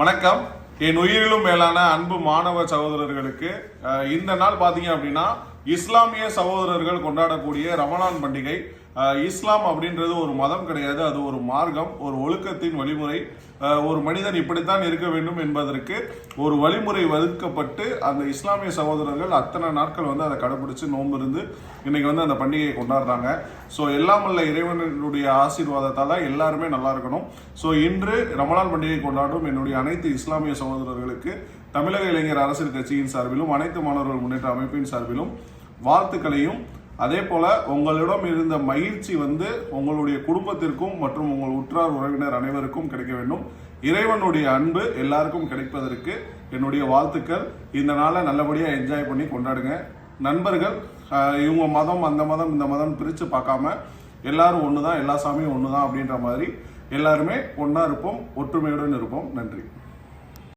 வணக்கம். என் உயிரிலும் மேலான அன்பு மாணவ சகோதரர்களுக்கு இந்த நாள் பார்த்தீங்க அப்படின்னா இஸ்லாமிய சகோதரர்கள் கொண்டாடக்கூடிய ரமலான் பண்டிகை இஸ்லாம் அப்படின்றது ஒரு மதம் கிடையாது அது ஒரு மார்க்கம் ஒரு ஒழுக்கத்தின் வழிமுறை. ஒரு மனிதன் இப்படித்தான் இருக்க வேண்டும் என்பதற்கு ஒரு வழிமுறை வகுக்கப்பட்டு அந்த இஸ்லாமிய சகோதரர்கள் அத்தனை நாட்கள் வந்து அதை கடைபிடிச்சு நோன்பு இருந்து இன்னைக்கு வந்து அந்த பண்டிகையை கொண்டாடுறாங்க. ஸோ எல்லாம் வல்ல இறைவனுடைய ஆசீர்வாதத்தால் எல்லாருமே நல்லா இருக்கணும். ஸோ இன்று ரமலான் பண்டிகை கொண்டாடும் என்னுடைய அனைத்து இஸ்லாமிய சகோதரர்களுக்கு தமிழக இளைஞர் அரசியல் கட்சியின் சார்பிலும் அனைத்து மாணவர்கள் முன்னேற்ற அமைப்பின் சார்பிலும் வாழ்த்துக்களையும். அதே போல் உங்களிடம் இருந்த மகிழ்ச்சி வந்து உங்களுடைய குடும்பத்திற்கும் மற்றும் உங்கள் உற்றார் உறவினர் அனைவருக்கும் கிடைக்க வேண்டும். இறைவனுடைய அன்பு எல்லாருக்கும் கிடைப்பதற்கு என்னுடைய வாழ்த்துக்கள். இந்த நாளை நல்லபடியாக என்ஜாய் பண்ணி கொண்டாடுங்க. நண்பர்கள் இவங்க மதம் அந்த மதம் இந்த மதம் பிரித்து பார்க்காம எல்லாரும் ஒன்று தான் எல்லா சாமியும் ஒன்று தான் அப்படின்ற மாதிரி எல்லாருமே ஒன்றா இருப்போம் ஒற்றுமையுடன் இருப்போம். நன்றி.